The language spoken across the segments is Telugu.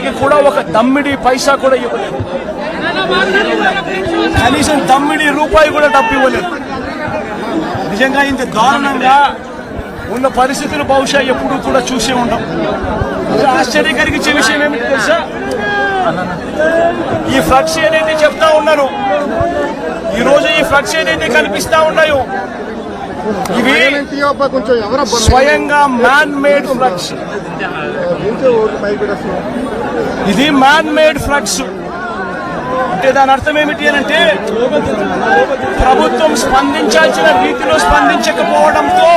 ఇప్పటికి కూడా ఒక దమ్మిడి పైసా కూడా ఇవ్వలేదు కనీసం దమ్మిడి రూపాయి కూడా డబ్బు ఇవ్వలేదు. నిజంగా ఇంత దారుణంగా ఉన్న పరిస్థితులు బహుశా ఎప్పుడు కూడా చూసే ఉంటాం. ఇది ఆశ్చర్యం కలిగించే విషయం ఏమిటి తెలుసా? ఈ ఫ్లక్స్ ఏదైతే చెప్తా ఉన్నారు ఈ రోజు ఈ ఫ్లక్స్ ఏదైతే కనిపిస్తా ఉన్నాయో ఇవి స్వయంగా మ్యాన్ మేడ్ ఫ్లక్స్ ఇది మ్యాన్ మేడ్ ఫ్లడ్స్ అంటే దాని అర్థం ఏమిటి అని అంటే ప్రభుత్వం స్పందించాల్సిన రీతిలో స్పందించకపోవడంతో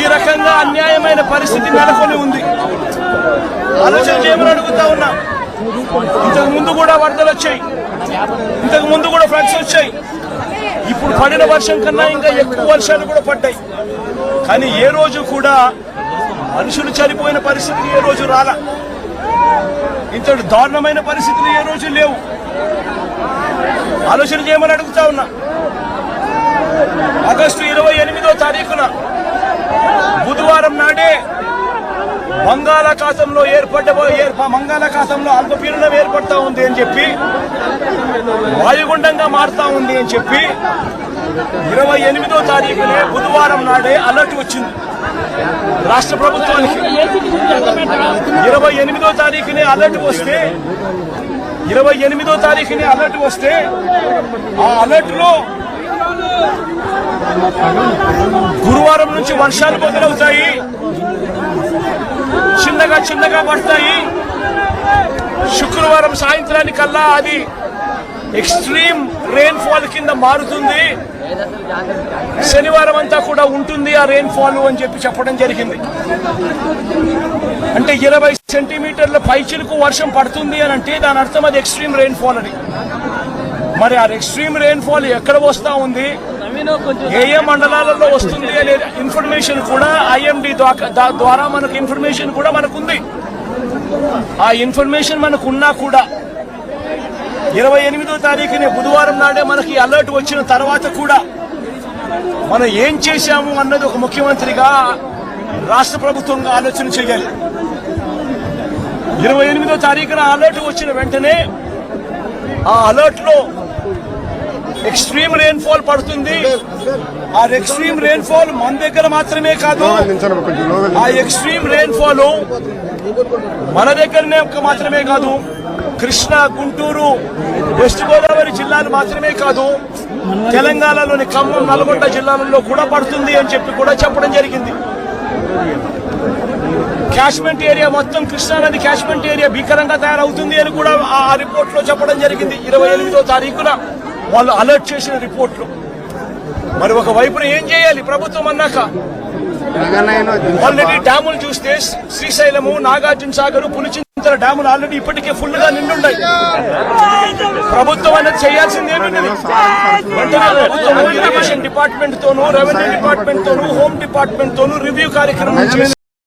ఈ రకంగా అన్యాయమైన పరిస్థితి నెలకొని ఉంది. ఆలోచన చేయమని అడుగుతా ఉన్నా. ఇంతకు ముందు కూడా వరదలు వచ్చాయి. ఇంతకు ముందు కూడా ఫ్లడ్స్ వచ్చాయి. ఇప్పుడు పడిన వర్షం కన్నా ఇంకా ఎక్కువ వర్షాలు కూడా పడ్డాయి. కానీ ఏ రోజు కూడా మనుషులు చనిపోయిన పరిస్థితి ఏ రోజు రాలా. ఇంతటి దారుణమైన పరిస్థితులు ఏ రోజు లేవు. ఆలోచన చేయమని అడుగుతా ఉన్నా. ఆగస్టు ఇరవై ఎనిమిదో తారీఖున మంగళాకాశంలో ఏర్పడ్డ మంగళాకాశంలో అల్పపీడనం ఏర్పడతా ఉంది అని చెప్పి వాయుగుండంగా మారుతా ఉంది అని చెప్పి ఇరవై ఎనిమిదో తారీఖునే బుధవారం నాడే అలర్ట్ వచ్చింది. రాష్ట్ర ప్రభుత్వానికి ఇరవై ఎనిమిదో తారీఖునే అలర్ట్ వస్తే ఇరవై ఎనిమిదో తారీఖునే అలర్ట్ వస్తే ఆ అలర్ట్లో గురువారం నుంచి వర్షాలు మొదలవుతాయి. చిన్నగా చిన్నగా పడతాయి. శుక్రవారం సాయంత్రానికల్లా అది ఎక్స్ట్రీమ్ రెయిన్ఫాల్ కింద మారుతుంది. శనివారం అంతా కూడా ఉంటుంది ఆ రెయిన్ఫాల్ అని చెప్పి చెప్పడం జరిగింది. అంటే ఇరవై సెంటీమీటర్ల పైచిలకు వర్షం పడుతుంది అని అంటే దాని అర్థం అది ఎక్స్ట్రీమ్ రెయిన్ఫాల్ అని. మరి ఆ ఎక్స్ట్రీమ్ రెయిన్ఫాల్ ఎక్కడ వస్తా ఉంది? ఏ మండలాలలో వస్తుంది అనే ఇన్ఫర్మేషన్ కూడా ఐఎండి ద్వారా మనకు ఇన్ఫర్మేషన్ కూడా మనకుంది. ఆ ఇన్ఫర్మేషన్ మనకు ఉన్నా కూడా ఇరవై ఎనిమిదో తారీఖునే బుధవారం నాడే మనకి అలర్ట్ వచ్చిన తర్వాత కూడా మనం ఏం చేశాము అన్నది ఒక ముఖ్యమంత్రిగా రాష్ట్ర ప్రభుత్వంగా ఆలోచన చేయాలి. ఇరవై ఎనిమిదో తారీఖున అలర్ట్ వచ్చిన వెంటనే ఆ అలర్ట్లో ఎక్స్ట్రీమ్ రెయిన్ ఫాల్ పడుతుంది. ఆ ఎక్స్ట్రీమ్ రెయిన్ ఫాల్ మన దగ్గర మాత్రమే కాదు. ఆ ఎక్స్ట్రీమ్ రెయిన్ ఫాల్ మన దగ్గరనే ఒక్క మాత్రమే కాదు. కృష్ణా గుంటూరు వెస్ట్ గోదావరి జిల్లాలు మాత్రమే కాదు. తెలంగాణలోని ఖమ్మం నల్గొండ జిల్లాలలో కూడా పడుతుంది అని చెప్పి కూడా చెప్పడం జరిగింది. క్యాష్మెంట్ ఏరియా మొత్తం కృష్ణానది క్యాష్మెంట్ ఏరియా భీకరంగా తయారవుతుంది అని కూడా ఆ రిపోర్ట్లో చెప్పడం జరిగింది. ఇరవై ఎనిమిదో తారీఖున. వాళ్ళు అలర్ట్ చేసిన రిపోర్ట్లు. మరి ఒక వైపున ఏం చేయాలి ప్రభుత్వం అన్నాక. ఆల్రెడీ డ్యాములు చూస్తే శ్రీశైలము నాగార్జున సాగర్ పులిచింతల డ్యాములు ఆల్రెడీ ఇప్పటికే ఫుల్గా నిండున్నాయి. ప్రభుత్వం అనేది చేయాల్సింది ప్రభుత్వం ఇరిగేషన్ డిపార్ట్మెంట్ తోనూ రెవెన్యూ డిపార్ట్మెంట్ తోనూ హోమ్ డిపార్ట్మెంట్ తోనూ రివ్యూ కార్యక్రమం